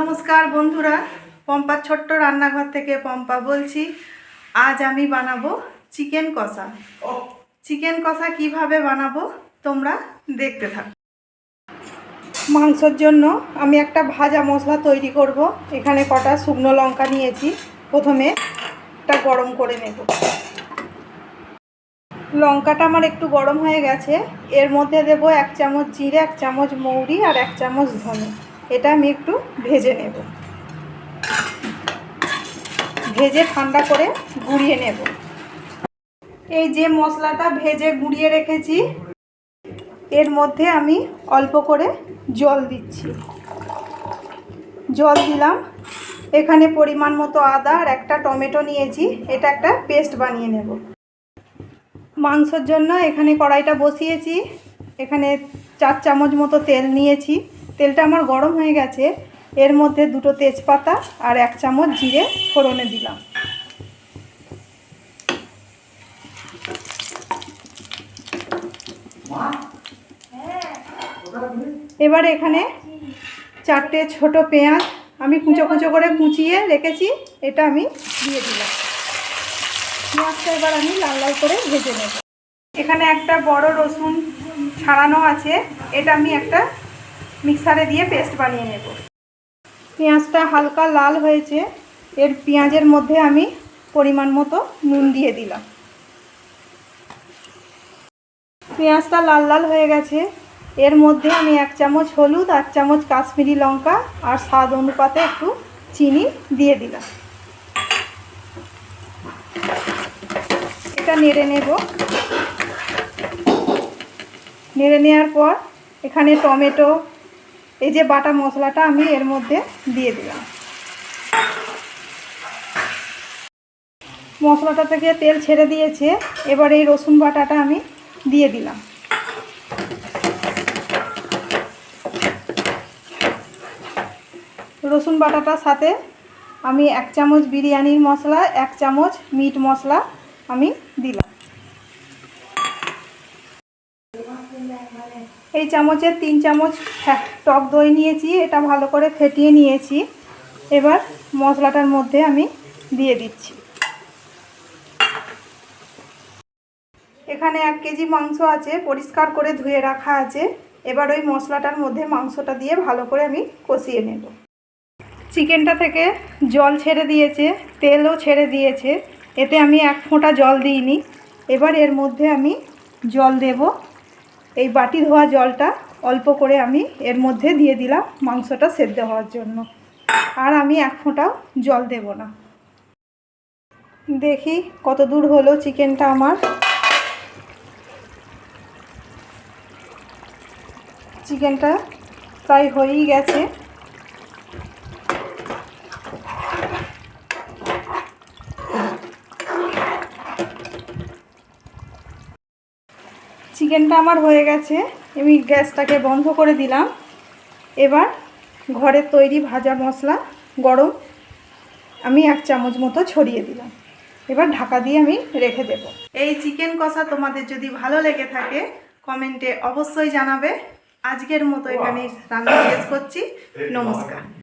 নমস্কার বন্ধুরা, পম্পার ছোট্ট রান্নাঘর থেকে পম্পা বলছি। আজ আমি বানাবো চিকেন কষা। চিকেন কষা কীভাবে বানাবো তোমরা দেখতে থাকো। মাংসর জন্য আমি একটা ভাজা মশলা তৈরি করব। এখানে কটা শুকনো লঙ্কা নিয়েছি। প্রথমে একটা গরম করে নেব। লঙ্কাটা আমার একটু গরম হয়ে গেছে। এর মধ্যে দেব এক চামচ জিরে, এক চামচ মৌরি আর এক চামচ ধনে। এটা আমি একটু ভেজে নেব। ভেজে ঠান্ডা করে গুঁড়িয়ে নেব। এই যে মশলাটা ভেজে গুঁড়িয়ে রেখেছি, এর মধ্যে আমি অল্প করে জল দিচ্ছি। জল দিলাম। এখানে পরিমাণ মতো আদা আর একটা টমেটো নিয়েছি, এটা একটা পেস্ট বানিয়ে নেব। মাংসর জন্য এখানে কড়াইটা বসিয়েছি, এখানে চার চামচ মতো তেল নিয়েছি। তেলটা আমার গরম হয়ে গেছে। এর মধ্যে দুটো তেজপাতা আর এক চামচ জিরে ফোড়নে দিলাম। এবার এখানে চারটে ছোট পেঁয়াজ আমি কুচো কুচো করে কুচিয়ে রেখেছি, এটা আমি দিয়ে দিলাম। পেঁয়াজটা এবার আমি লাল লাল করে ভেজে নেব। এখানে একটা বড় রসুন ছাড়ানো আছে, এটা আমি একটা মিক্সারে দিয়ে পেস্ট বানিয়ে নেব। পেঁয়াজটা হালকা লাল হয়েছে। এর পেঁয়াজের মধ্যে আমি পরিমাণ মতো নুন দিয়ে দিলাম। পেঁয়াজটা লাল লাল হয়ে গেছে। এর মধ্যে আমি এক চামচ হলুদ, এক চামচ কাশ্মীরি লঙ্কা আর স্বাদ অনুপাতে একটু চিনি দিয়ে দিলাম। এটা নেড়ে নেব। নেড়ে নেওয়ার পর এখানে টমেটো এই যে বাটা মশলাটা আমি এর মধ্যে দিয়ে দিলাম। মশলাটা থেকে তেল ছেড়ে দিয়েছে, এবার এই রসুন বাটাটা আমি দিয়ে দিলাম। রসুন বাটাটার সাথে আমি এক চামচ বিরিয়ানির মশলা, এক চামচ মিট মশলা আমি দিলাম। এই চামচের তিন চামচ টক দই নিয়েছি, এটা ভালো করে ফেটিয়ে নিয়েছি। এবার মশলাটার মধ্যে আমি দিয়ে দিচ্ছি। এখানে এক কেজি মাংস আছে, পরিষ্কার করে ধুয়ে রাখা আছে। এবার ওই মশলাটার মধ্যে মাংসটা দিয়ে ভালো করে আমি কষিয়ে নেব। চিকেনটা থেকে জল ছেড়ে দিয়েছে, তেলও ছেড়ে দিয়েছে। এতে আমি এক ফোঁটা জল দিইনি। এবার এর মধ্যে আমি জল দেব। এই বাটি ধোয়া জলটা অল্প করে আমি এর মধ্যে দিয়ে দিলাম মাংসটা সেদ্ধ হওয়ার জন্য। আর আমি এক ফোঁটাও জল দেব না। দেখি কত দূর হলো চিকেনটা আমার। চিকেনটা প্রায় হয়েই গেছে। চিকেনটা আমার হয়ে গেছে। আমি গ্যাসটাকে বন্ধ করে দিলাম। এবার ঘরের তৈরি ভাজা মশলা গরম। আমি এক চামচ মতো ছড়িয়ে দিলাম। এবার ঢাকা দিয়ে আমি রেখে দেব। এই চিকেন কষা তোমাদের যদি ভালো লেগে থাকে কমেন্টে অবশ্যই জানাবে। আজকের মতো এখানে রান্না শেষ করছি। নমস্কার।